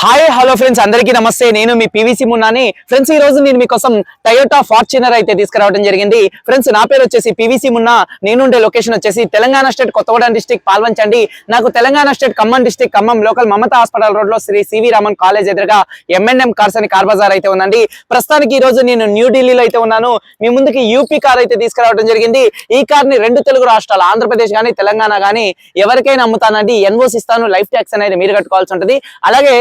Hi hello friends అందరికీ నమస్తే. నేను మీ పీవీసీ మున్నాని ఫ్రెండ్స్ ఈ రోజు నేను మీకోసం టయోటా ఫార్చునర్ అయితే తీసుకురావడం జరిగింది. ఫ్రెండ్స్ నా పేరు వచ్చేసి పీవీసీ మున్నా నేనుండే లొకేషన్ వచ్చేసి తెలంగాణ స్టేట్ కొత్తగూడెం డిస్టిక్ పాల్వంచండి. నాకు Telangana state Khammam district Khammam local Mamata hospital రోడ్లో శ్రీ సివి రామన్ కాలేజ్ ఎదురుగా ఎంఎన్ఎం కార్స్ అని కార్ బజార్ అయితే ఉందండి. ప్రస్తుతానికి ఈ రోజు నేను న్యూఢిల్లీలో అయితే ఉన్నాను. మీ ముందుకి యూపీ కార్ అయితే తీసుకురావడం జరిగింది. ఈ కార్ని రెండు తెలుగు రాష్ట్రాలు ఆంధ్రప్రదేశ్ గానీ తెలంగాణ గానీ ఎవరికైనా అమ్ముతానండి. ఎన్ఓస్ ఇస్తాను. లైఫ్ ట్యాక్స్ అనేది మీరు కట్టుకోవాల్సి ఉంటుంది. అలాగే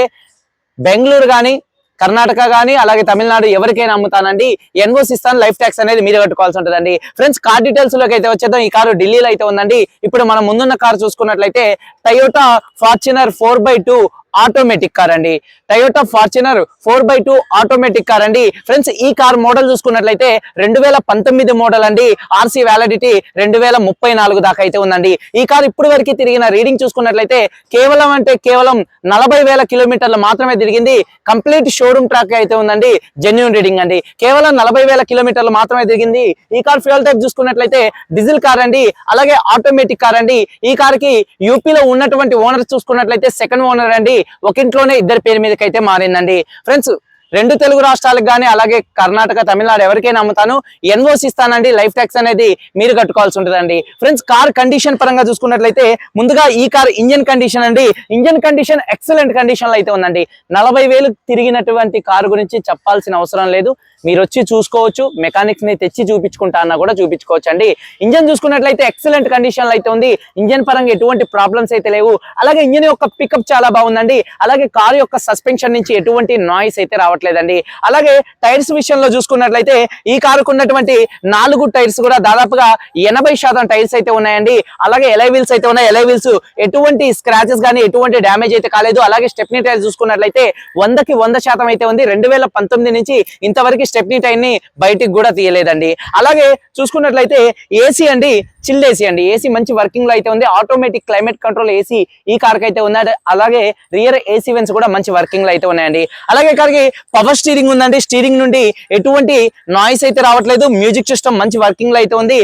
బెంగళూరు కానీ కర్ణాటక కానీ అలాగే తమిళనాడు ఎవరికైనా అమ్ముతానండి. ఎన్ఓసి ఇస్తాను లైఫ్ ట్యాక్స్ అనేది మీరు కట్టుకోవాల్సి ఉంటుందండి. ఫ్రెండ్స్ కార్ డీటెయిల్స్లోకి అయితే వచ్చేద్దాం. ఈ కారు ఢిల్లీలో అయితే ఉందండి. ఇప్పుడు మనం ముందున్న కారు చూసుకున్నట్లయితే Toyota Fortuner four by two automatic car అండి. Toyota Fortuner four by two automatic car అండి. ఫ్రెండ్స్ ఈ కార్ మోడల్ చూసుకున్నట్లయితే రెండు వేల పంతొమ్మిది మోడల్ అండి. ఆర్సీ వ్యాలిడిటీ రెండు వేల ముప్పై నాలుగు దాకా అయితే ఉందండి. ఈ కార్ ఇప్పుడు వరకు తిరిగిన రీడింగ్ చూసుకున్నట్లయితే కేవలం అంటే కేవలం నలభై వేల కిలోమీటర్లు మాత్రమే తిరిగింది. కంప్లీట్ షోరూమ్ ట్రాక్ అయితే ఉందండి. జెన్యున్ రీడింగ్ అండి. కేవలం నలభై వేల కిలోమీటర్లు మాత్రమే తిరిగింది. ఈ కార్ ఫ్యూయల్ టైప్ చూసుకున్నట్లయితే డీజిల్ కార్ అండి. అలాగే ఆటోమేటిక్ కార్ అండి. ఈ కార్కి యూపీలో ఉన్నటువంటి ఓనర్ చూసుకున్నట్లయితే సెకండ్ ఓనర్ అండి. ఒక ఇంట్లోనే ఇద్దరు పేరు మీదకైతే మారిందండి. ఫ్రెండ్స్ రెండు తెలుగు రాష్ట్రాలకు కానీ అలాగే కర్ణాటక తమిళనాడు ఎవరికైనా అమ్ముతాను. ఎన్ఓసి ఇస్తానండి లైఫ్ ట్యాక్స్ అనేది మీరు కట్టుకోవాల్సి ఉంటుందండి. ఫ్రెండ్స్ కార్ కండిషన్ పరంగా చూసుకున్నట్లయితే ముందుగా ఈ కార్ ఇంజన్ కండిషన్ అండి. ఇంజన్ కండిషన్ ఎక్సలెంట్ కండిషన్లో అయితే ఉందండి. నలభై వేలు తిరిగినటువంటి కారు గురించి చెప్పాల్సిన అవసరం లేదు. మీరు వచ్చి చూసుకోవచ్చు. మెకానిక్స్ని తెచ్చి చూపించుకుంటా అన్నా కూడా చూపించుకోవచ్చు అండి ఇంజన్ చూసుకున్నట్లయితే ఎక్సలెంట్ కండిషన్లో అయితే ఉంది. ఇంజన్ పరంగా ఎటువంటి ప్రాబ్లమ్స్ అయితే లేవు. అలాగే ఇంజన్ యొక్క పికప్ చాలా బాగుందండి. అలాగే కారు యొక్క సస్పెన్షన్ నుంచి ఎటువంటి నాయిస్ అయితే రావట్లేదండి. అలాగే టైర్స్ విషయంలో చూసుకున్నట్లయితే ఈ కారుకు ఉన్నటువంటి నాలుగు టైర్స్ కూడా దాదాపుగా ఎనభై శాతం టైర్స్ అయితే ఉన్నాయండి. అలాగే ఎలై వీల్స్ అయితే ఉన్నాయి. ఎలై వీల్స్ ఎటువంటి స్క్రాచెస్ కానీ ఎటువంటి డ్యామేజ్ అయితే కాలేదు. అలాగే స్టెప్నీ టైర్ చూసుకున్నట్లయితే వందకి వంద శాతం అయితే ఉంది. రెండు వేల పంతొమ్మిది నుంచి ఇంతవరకు స్టెప్నీ టైర్ని బయటికి కూడా తీయలేదండి. అలాగే చూసుకున్నట్లయితే ఏసీ అండి చిల్డ్ ఏసీ అండి. ఏసీ మంచి వర్కింగ్లో అయితే ఉంది. ఆటోమేటిక్ క్లైమేట్ కంట్రోల్ ఏసీ ఈ కార్ అయితే ఉన్నాడు అలాగే రియర్ ఏసీ వెన్స్ కూడా మంచి వర్కింగ్లో అయితే ఉన్నాయండి. అలాగే కార్కి పవర్ స్టీరింగ్ ఉందండి. స్టీరింగ్ నుండి ఎటువంటి నాయిస్ అయితే రావట్లేదు. మ్యూజిక్ సిస్టమ్ మంచి వర్కింగ్లో అయితే ఉంది.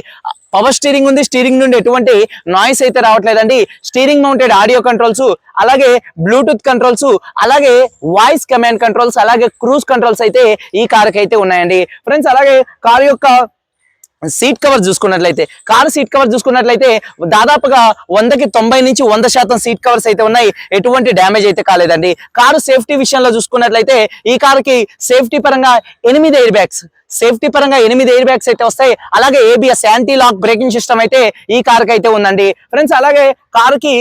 పవర్ స్టీరింగ్ ఉంది. స్టీరింగ్ నుండి ఎటువంటి నాయిస్ అయితే రావట్లేదండి. స్టీరింగ్ మౌంటెడ్ ఆడియో కంట్రోల్స్ అలాగే బ్లూటూత్ కంట్రోల్స్ అలాగే వాయిస్ కమాండ్ కంట్రోల్స్ అలాగే క్రూజ్ కంట్రోల్స్ అయితే ఈ కార్ అయితే ఉన్నాయండి. ఫ్రెండ్స్ అలాగే కార్ యొక్క సీట్ కవర్ చూసుకున్నట్లయితే కారు సీట్ కవర్ చూసుకున్నట్లయితే దాదాపుగా వందకి తొంభై నుంచి వంద శాతం సీట్ కవర్స్ అయితే ఉన్నాయి. ఎటువంటి డ్యామేజ్ అయితే కాలేదండి. కారు సేఫ్టీ విషయంలో చూసుకున్నట్లయితే ఈ కారుకి సేఫ్టీ పరంగా ఎనిమిది ఎయిర్ బ్యాగ్స్ సేఫ్టీ పరంగా ఎనిమిది ఎయిర్ బ్యాగ్స్ అయితే వస్తాయి. అలాగే ABS anti lock braking system అయితే ఈ కారుకి అయితే ఉందండి. ఫ్రెండ్స్ అలాగే కారుకి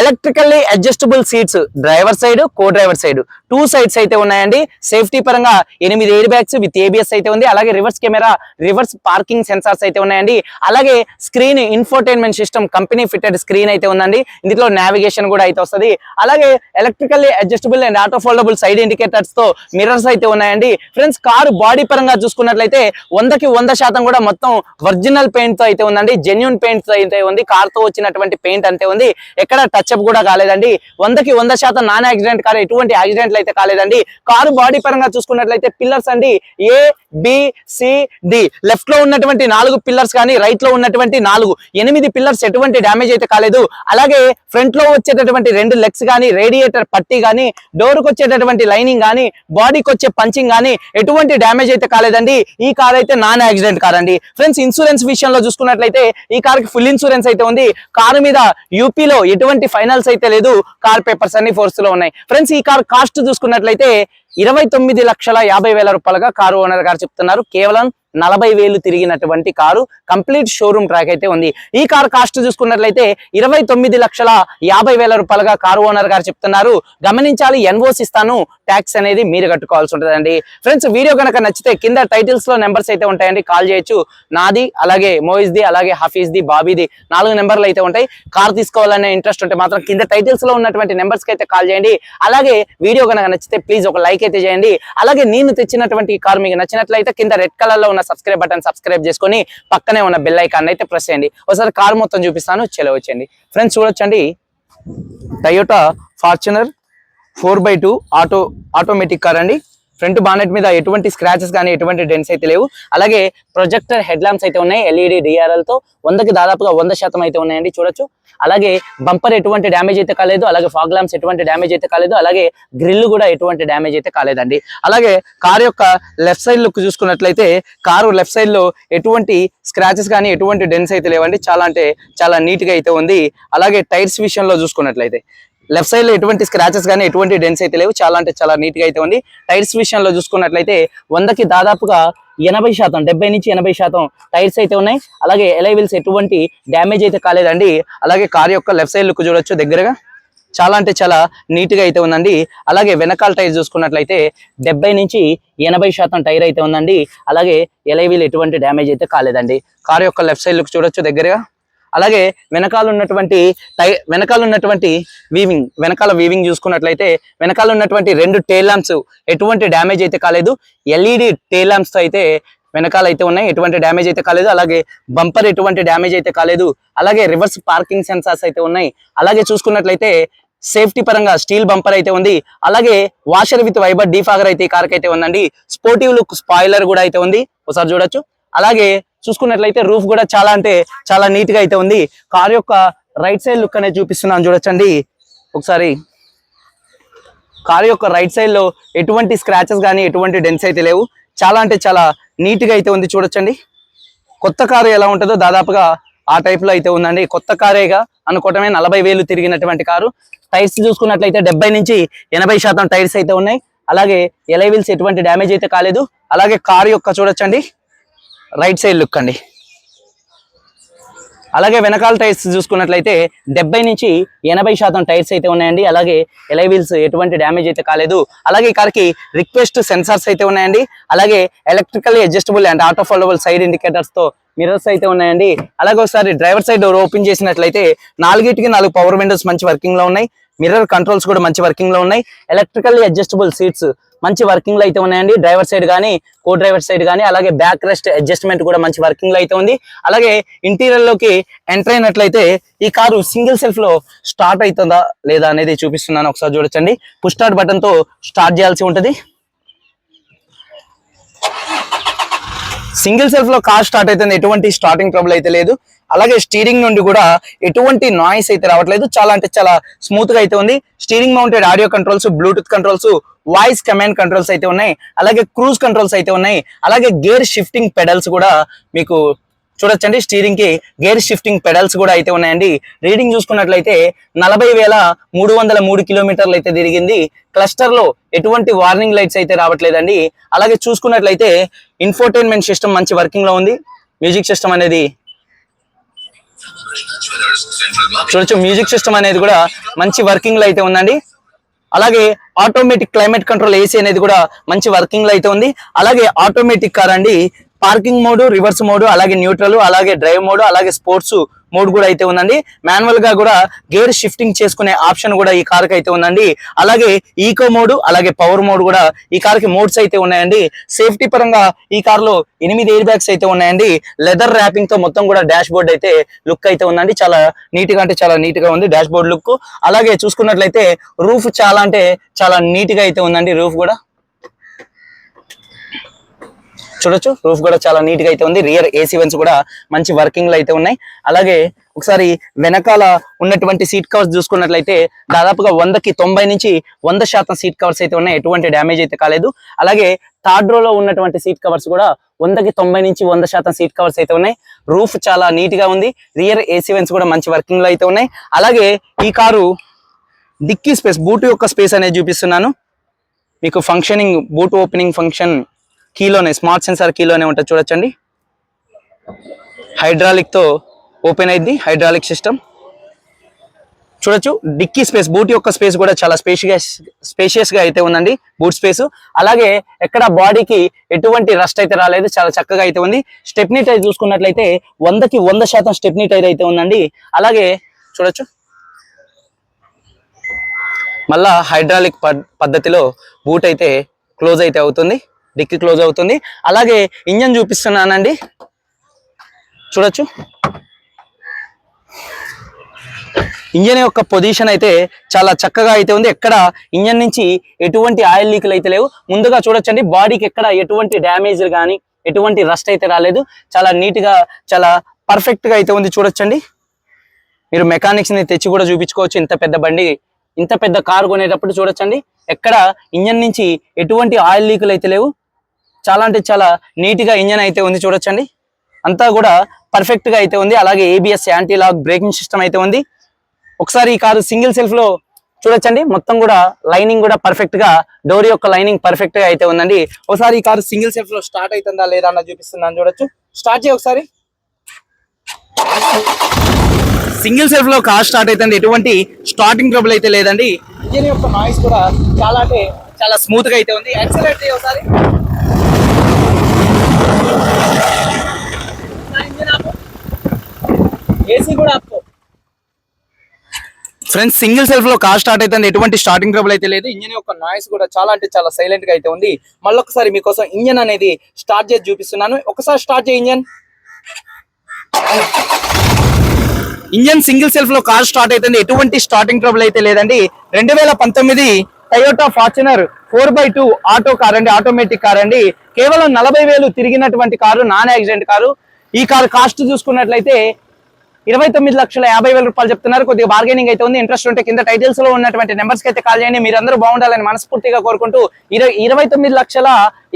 electrically adjustable seats driver side co driver side two sides అయితే ఉన్నాయండి. సేఫ్టీ పరంగా ఎనిమిది ఎయిర్ బ్యాగ్స్ విత్ ఏబిఎస్ అయితే ఉంది. అలాగే reverse camera reverse parking sensors అయితే ఉన్నాయండి. అలాగే screen infotainment system company fitted screen అయితే ఉందండి. ఇందులో నావిగేషన్ కూడా అయితే వస్తుంది. అలాగే electrically adjustable and auto foldable side ఇండికేటర్స్తో mirrors అయితే ఉన్నాయండి. ఫ్రెండ్స్ కారు బాడీ పరంగా చూసుకున్నట్లయితే వందకి వంద శాతం కూడా మొత్తం ఒరిజినల్ పెయింట్తో అయితే ఉందండి. జెన్యున్ పెయింట్తో అయితే ఉంది. కార్తో వచ్చినటువంటి పెయింట్ అంతే ఉంది. ఎక్కడ టచ్అప్ కూడా కాలేదండి. వందకి వంద శాతం నాన్ యాక్సిడెంట్ కార్ ఎటువంటి యాక్సిడెంట్లు అయితే కాలేదండి. కారు బాడీ పరంగా చూసుకున్నట్లయితే పిల్లర్స్ అండి. ఏ బి సి డి లెఫ్ట్లో ఉన్నటువంటి నాలుగు పిల్లర్స్ కానీ రైట్లో ఉన్నటువంటి నాలుగు. ఎనిమిది పిల్లర్స్ ఎటువంటి డ్యామేజ్ అయితే కాలేదు. అలాగే ఫ్రంట్లో వచ్చేటటువంటి రెండు లెగ్స్ కానీ రేడియేటర్ పట్టి కానీ డోర్కు వచ్చేటటువంటి లైనింగ్ కానీ బాడీకి వచ్చే పంచింగ్ కానీ ఎటువంటి డ్యామేజ్ అయితే కాలేదండి. ఈ కార్ అయితే నాన్ యాక్సిడెంట్ కార్ అండి. ఫ్రెండ్స్ ఇన్సూరెన్స్ విషయంలో చూసుకున్నట్లయితే ఈ కార్కి ఫుల్ ఇన్సూరెన్స్ అయితే ఉంది. కారు మీద యూపీలో ఎటువంటి ఫైనల్స్ అయితే లేదు. కార్ పేపర్స్ అన్ని ఫోర్స్లో ఉన్నాయి. ఫ్రెండ్స్ ఈ కార్ కాస్ట్ చూసుకున్నట్లయితే ఇరవై తొమ్మిది లక్షల యాభై వేల రూపాయలుగా కారు ఓనర్ గారు చెప్తున్నారు. కేవలం నలభై వేలు తిరిగినటువంటి కారు కంప్లీట్ షోరూమ్ ట్రాక్ అయితే ఉంది. ఈ కారు కాస్ట్ చూసుకున్నట్లయితే ఇరవై తొమ్మిది లక్షల యాభై వేల రూపాయలుగా కారు ఓనర్ గారు చెప్తున్నారు. గమనించాలి ఎన్ఓసి ఇస్తాను. ట్యాక్స్ అనేది మీరు కట్టుకోవాల్సి ఉంటుందండి. ఫ్రెండ్స్ వీడియో కనుక నచ్చితే కింద టైటిల్స్లో నెంబర్స్ అయితే ఉంటాయండి. కాల్ చేయొచ్చు. నాది అలాగే మోయిజ్ది అలాగే హఫీజ్ది బాబీది నాలుగు నెంబర్లు అయితే ఉంటాయి. కార్ తీసుకోవాలనే ఇంట్రెస్ట్ ఉంటే మాత్రం కింద టైటిల్స్లో ఉన్నటువంటి నెంబర్స్కి అయితే కాల్ చేయండి. అలాగే వీడియో కనుక నచ్చితే ప్లీజ్ ఒక లైక్ అయితే చేయండి. అలాగే నేను తెచ్చినటువంటి కార్ మీకు నచ్చినట్లయితే కింద రెడ్ కలర్లో ఉన్న సబ్స్క్రైబ్ బటన్ సబ్స్క్రైబ్ చేసుకొని పక్కనే ఉన్న బెల్ ఐకాన్ అయితే ప్రెస్ చేయండి. ఒకసారి కార్ మొత్తం చూపిస్తాను చెలవచ్చండి ఫ్రెండ్స్ చూడొచ్చండి. Toyota Fortuner four by two auto automatic car అండి. ఫ్రంట్ బానెట్ మీద ఎటువంటి స్క్రాచెస్ కానీ ఎటువంటి డెన్స్ అయితే లేవు. అలాగే ప్రొజెక్టర్ హెడ్ ల్యాంప్స్ అయితే ఉన్నాయి ఎల్ఈడి డిఆర్ఎల్తో వందకి దాదాపుగా వంద శాతం అయితే ఉన్నాయండి చూడొచ్చు. అలాగే బంపర్ ఎటువంటి డ్యామేజ్ అయితే కాలేదు అలాగే ఫాగ్ ల్యాంప్స్ ఎటువంటి డ్యామేజ్ అయితే కాలేదు అలాగే గ్రిల్ కూడా ఎటువంటి డ్యామేజ్ అయితే కాలేదండి. అలాగే కార్ యొక్క లెఫ్ట్ సైడ్ లుక్ చూసుకున్నట్లయితే కారు లెఫ్ట్ సైడ్లో ఎటువంటి స్క్రాచెస్ కానీ ఎటువంటి డెన్స్ అయితే లేవండి. చాలా అంటే చాలా నీట్గా అయితే ఉంది. అలాగే టైర్స్ విషయంలో చూసుకున్నట్లయితే లెఫ్ట్ సైడ్లో ఎటువంటి స్క్రాచెస్ కానీ ఎటువంటి డెన్స్ అయితే లేవు. చాలా అంటే చాలా నీట్గా అయితే ఉంది. టైర్స్ విషయంలో చూసుకున్నట్లయితే వందకి దాదాపుగా ఎనభై శాతం డెబ్బై నుంచి ఎనభై శాతం టైర్స్ అయితే ఉన్నాయి. అలాగే ఎలైవిల్స్ ఎటువంటి డ్యామేజ్ అయితే కాలేదండి. అలాగే కార్ యొక్క లెఫ్ట్ సైడ్ లుక్ చూడొచ్చు దగ్గరగా. చాలా అంటే చాలా నీట్గా అయితే ఉందండి. అలాగే వెనకాల టైర్ చూసుకున్నట్లయితే డెబ్బై నుంచి ఎనభై శాతం టైర్ అయితే ఉందండి. అలాగే ఎలైవిల్ ఎటువంటి డ్యామేజ్ అయితే కాలేదండి. కార్ యొక్క లెఫ్ట్ సైడ్ లుక్ చూడొచ్చు దగ్గరగా. అలాగే వెనకాల ఉన్నటువంటి టై వెనకాల ఉన్నటువంటి వీవింగ్ వెనకాల వీవింగ్ చూసుకున్నట్లయితే వెనకాల ఉన్నటువంటి రెండు టేల్ ల్యాంప్స్ ఎటువంటి డ్యామేజ్ అయితే కాలేదు. ఎల్ఈడి టేల్ ల్యాంప్స్ అయితే వెనకాల అయితే ఉన్నాయి ఎటువంటి డ్యామేజ్ అయితే కాలేదు. అలాగే బంపర్ ఎటువంటి డ్యామేజ్ అయితే కాలేదు. అలాగే రివర్స్ పార్కింగ్ సెన్సార్స్ అయితే ఉన్నాయి. అలాగే చూసుకున్నట్లయితే సేఫ్టీ పరంగా స్టీల్ బంపర్ అయితే ఉంది. అలాగే వాషర్ విత్ వైబర్ డీఫాగర్ అయితే ఈ కార్కి అయితే ఉందండి. స్పోర్టివ్ లుక్ స్పాయిలర్ కూడా అయితే ఉంది. ఒకసారి చూడొచ్చు. అలాగే చూసుకున్నట్లయితే రూఫ్ కూడా చాలా అంటే చాలా నీట్గా అయితే ఉంది. కార్ యొక్క రైట్ సైడ్ లుక్ అనేది చూపిస్తున్నాను చూడొచ్చండి. ఒకసారి. కార్ యొక్క రైట్ సైడ్లో ఎటువంటి స్క్రాచెస్ కానీ ఎటువంటి డెన్స్ అయితే లేవు. చాలా అంటే చాలా నీట్గా అయితే ఉంది చూడొచ్చండి. కొత్త కారు ఎలా ఉంటుందో దాదాపుగా ఆ టైప్లో అయితే ఉందండి. కొత్త కారేగా అనుకోవటమే నలభై వేలు తిరిగినటువంటి కారు. టైర్స్ చూసుకున్నట్లయితే డెబ్బై నుంచి ఎనభై శాతం టైర్స్ అయితే ఉన్నాయి. అలాగే ఎలైవిల్స్ ఎటువంటి డ్యామేజ్ అయితే కాలేదు. అలాగే కారు యొక్క చూడొచ్చండి. రైట్ సైడ్ లుక్ అండి. అలాగే వెనకాల టైర్స్ చూసుకున్నట్లయితే డెబ్బై నుంచి ఎనభై శాతం టైర్స్ అయితే ఉన్నాయండి. అలాగే ఎలై వీల్స్ ఎటువంటి డ్యామేజ్ అయితే కాలేదు. అలాగే ఈ కార్కి రిక్వెస్ట్ సెన్సార్స్ అయితే ఉన్నాయండి. అలాగే electrical adjustable and auto foldable side ఇండికేటర్స్తో mirrors అయితే ఉన్నాయండి. అలాగే ఒకసారి డ్రైవర్ సైడ్ డోర్ ఓపెన్ చేసినట్లయితే నాలుగిటికి నాలుగు పవర్ విండోస్ మంచి వర్కింగ్లో ఉన్నాయి. మిర్రర్ కంట్రోల్స్ కూడా మంచి వర్కింగ్లో ఉన్నాయి. ఎలక్ట్రికల్ అడ్జస్టబుల్ సీట్స్ మంచి వర్కింగ్లో అయితే ఉన్నాయండి. డ్రైవర్ సైడ్ కానీ కో డ్రైవర్ సైడ్ కానీ అలాగే బ్యాక్ రెస్ట్ అడ్జస్ట్మెంట్ కూడా మంచి వర్కింగ్లో అయితే ఉంది. అలాగే ఇంటీరియర్లోకి ఎంటర్ అయినట్లయితే ఈ కారు సింగిల్ సెల్ఫ్లో స్టార్ట్ అవుతుందా లేదా అనేది చూపిస్తున్నాను. ఒకసారి చూడొచ్చండి. పుష్ స్టార్ట్ బటన్తో స్టార్ట్ చేయాల్సి ఉంటుంది. సింగిల్ సెల్ఫ్లో కార్ స్టార్ట్ అవుతుంది. ఎటువంటి స్టార్టింగ్ ట్రబుల్ అయితే లేదు. అలాగే స్టీరింగ్ నుండి కూడా ఎటువంటి నాయిస్ అయితే రావట్లేదు. చాలా అంటే చాలా స్మూత్గా అయితే ఉంది. Steering mounted audio controls bluetooth controls voice command controls అయితే ఉన్నాయి అలాగే క్రూజ్ కంట్రోల్స్ అయితే ఉన్నాయి అలాగే గేర్ షిఫ్టింగ్ పెడల్స్ కూడా మీకు చూడొచ్చండి. స్టీరింగ్కి గేర్ షిఫ్టింగ్ పెడల్స్ కూడా అయితే ఉన్నాయండి. రీడింగ్ చూసుకున్నట్లయితే నలభై వేల మూడు వందల మూడు కిలోమీటర్లు అయితే తిరిగింది. క్లస్టర్లో ఎటువంటి వార్నింగ్ లైట్స్ అయితే రావట్లేదండి. అలాగే చూసుకున్నట్లయితే ఇన్ఫోటైన్మెంట్ సిస్టమ్ మంచి వర్కింగ్లో ఉంది. మ్యూజిక్ సిస్టమ్ అనేది చూడొచ్చు. మ్యూజిక్ సిస్టమ్ అనేది కూడా మంచి వర్కింగ్లో అయితే ఉందండి. అలాగే ఆటోమేటిక్ క్లైమేట్ కంట్రోల్ ఏసీ అనేది కూడా మంచి వర్కింగ్లో అయితే ఉంది. అలాగే ఆటోమేటిక్ కార్ అండి పార్కింగ్ మోడ్ రివర్స్ మోడ్ అలాగే న్యూట్రల్ అలాగే డ్రైవ్ మోడ్ అలాగే స్పోర్ట్స్ మోడ్ కూడా అయితే ఉందండి. మాన్యువల్గా కూడా గేర్ షిఫ్టింగ్ చేసుకునే ఆప్షన్ కూడా ఈ కార్ అయితే ఉందండి. అలాగే ఈకో మోడ్ అలాగే పవర్ మోడ్ కూడా ఈ కార్కి మోడ్స్ అయితే ఉన్నాయండి. సేఫ్టీ పరంగా ఈ కార్లో ఎనిమిది ఎయిర్ బ్యాగ్స్ అయితే ఉన్నాయండి. లెదర్ ర్యాపింగ్తో మొత్తం కూడా డాష్ బోర్డ్ అయితే లుక్ అయితే ఉందండి. చాలా నీట్గా అంటే చాలా నీట్గా ఉంది డాష్ బోర్డ్ లుక్ అలాగే చూసుకున్నట్లయితే రూఫ్ చాలా అంటే చాలా నీట్గా అయితే ఉందండి. రూఫ్ కూడా చూడొచ్చు. రూఫ్ కూడా చాలా నీట్గా అయితే ఉంది. రియర్ ఏసీ వెన్స్ కూడా మంచి వర్కింగ్లో అయితే ఉన్నాయి. అలాగే ఒకసారి వెనకాల ఉన్నటువంటి సీట్ కవర్స్ చూసుకున్నట్లయితే దాదాపుగా వందకి తొంభై నుంచి వంద శాతం సీట్ కవర్స్ అయితే ఉన్నాయి. ఎటువంటి డ్యామేజ్ అయితే కాలేదు. అలాగే థర్డ్ రోలో ఉన్నటువంటి సీట్ కవర్స్ కూడా వందకి తొంభై నుంచి వంద శాతం సీట్ కవర్స్ అయితే ఉన్నాయి. రూఫ్ చాలా నీట్గా ఉంది. రియర్ ఏసీ వెన్స్ కూడా మంచి వర్కింగ్లో అయితే ఉన్నాయి. అలాగే ఈ కారు డిక్కీ స్పేస్ బూట్ యొక్క స్పేస్ అనేది చూపిస్తున్నాను. మీకు ఫంక్షనింగ్ బూట్ ఓపెనింగ్ ఫంక్షన్ కీలోనే స్మార్ట్ సెన్సార్ కీలోనే ఉంటుంది చూడొచ్చండి. హైడ్రాలిక్తో ఓపెన్ అయింది హైడ్రాలిక్ సిస్టమ్ చూడొచ్చు డిక్కీ స్పేస్ బూట్ యొక్క స్పేస్ కూడా చాలా స్పేషియస్ స్పేషియస్గా అయితే ఉందండి బూట్ స్పేస్ అలాగే ఎక్కడ బాడీకి ఎటువంటి రస్ట్ అయితే రాలేదు చాలా చక్కగా అయితే ఉంది. స్టెప్నీ టైర్ చూసుకున్నట్లయితే వందకి వంద శాతం స్టెప్నీ టైర్ అయితే ఉందండి. అలాగే చూడొచ్చు. మళ్ళా హైడ్రాలిక్ పద్- పద్ధతిలో బూట్ అయితే క్లోజ్ అయితే అవుతుంది. డిక్కి క్లోజ్ అవుతుంది. అలాగే ఇంజన్ చూపిస్తున్నానండి. చూడొచ్చు. ఇంజన్ యొక్క పొజిషన్ అయితే చాలా చక్కగా అయితే ఉంది. ఎక్కడ ఇంజన్ నుంచి ఎటువంటి ఆయిల్ లీకులు అయితే లేవు. ముందుగా చూడొచ్చండి. బాడీకి ఎక్కడ ఎటువంటి డ్యామేజ్ కానీ ఎటువంటి రస్ట్ అయితే రాలేదు. చాలా నీట్గా చాలా పర్ఫెక్ట్గా అయితే ఉంది. చూడొచ్చండి. మీరు మెకానిక్స్ని తెచ్చి కూడా చూపించుకోవచ్చు. ఇంత పెద్ద బండి ఇంత పెద్ద కారు కొనేటప్పుడు చూడొచ్చండి. ఎక్కడ ఇంజన్ నుంచి ఎటువంటి ఆయిల్ లీకులు అయితే లేవు. చాలా అంటే చాలా నీట్గా ఇంజన్ అయితే ఉంది చూడొచ్చండి. అంతా కూడా పర్ఫెక్ట్గా అయితే ఉంది. అలాగే ABS anti lock braking system అయితే ఉంది. ఒకసారి ఈ కారు సింగిల్ సెల్ఫ్లో చూడొచ్చండి. మొత్తం కూడా లైనింగ్ కూడా పర్ఫెక్ట్గా డోర్ యొక్క లైనింగ్ పర్ఫెక్ట్గా అయితే ఉందండి. ఒకసారి ఈ కారు సింగిల్ సెల్ఫ్లో స్టార్ట్ అవుతుందా లేదా అన్న చూపిస్తున్నాను చూడొచ్చు. స్టార్ట్ చేయ ఒకసారి. సింగిల్ సెల్ఫ్లో కార్ స్టార్ట్ అవుతుంది. ఎటువంటి స్టార్టింగ్ ట్రబుల్ అయితే లేదండి. ఇంజిన్ యొక్క నాయిస్ కూడా చాలా అంటే చాలా స్మూత్గా అయితే ఉంది. యాక్సిలేట్ చేయి ఒకసారి. ఫ్రెండ్స్ సింగిల్ సెల్ఫ్లో కార్ స్టార్ట్ అయితే ఎటువంటి స్టార్టింగ్ ట్రబుల్ అయితే లేదు. ఇంజన్ యొక్క నాయిస్ కూడా చాలా అంటే చాలా సైలెంట్గా అయితే ఉంది. మళ్ళీ ఒకసారి మీకోసం ఇంజన్ అనేది స్టార్ట్ చేసి చూపిస్తున్నాను. ఒకసారి స్టార్ట్ చేయి ఇంజన్. ఇంజన్ సింగిల్ సెల్ఫ్లో కార్ స్టార్ట్ అవుతుంది ఎటువంటి స్టార్టింగ్ ట్రబుల్ అయితే లేదండి. రెండు వేల పంతొమ్మిది Toyota Fortuner four by two auto car అండి ఆటోమేటిక్ కార్ అండి. కేవలం నలభై వేలు తిరిగినటువంటి కారు నాన్ యాక్సిడెంట్ కారు. ఈ కారు కాస్ట్ చూసుకున్నట్లయితే ఇరవై తొమ్మిది లక్షల యాభై వేల రూపాయలు చెప్తున్నారు. కొద్దిగా బార్గెనింగ్ అయితే ఉంది. ఇంట్రెస్ట్ ఉంటే కింద టైటిల్స్లో ఉన్నటువంటి నెంబర్స్కి అయితే కాల్ చేయండి. మీరందరూ బాగుండాలని మనస్ఫూర్తిగా కోరుకుంటూ ఇరవై ఇరవై తొమ్మిది లక్షల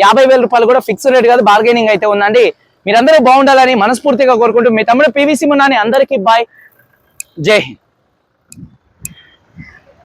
యాభై వేల రూపాయలు కూడా ఫిక్స్ రేట్ కాదు బార్గెనింగ్ అయితే ఉందండి. మీరందరూ బాగుండాలని మనస్ఫూర్తిగా కోరుకుంటూ మీ తమ్ముడు పివిసి మున్నాని అందరికీ బాయ్ జై హింద్.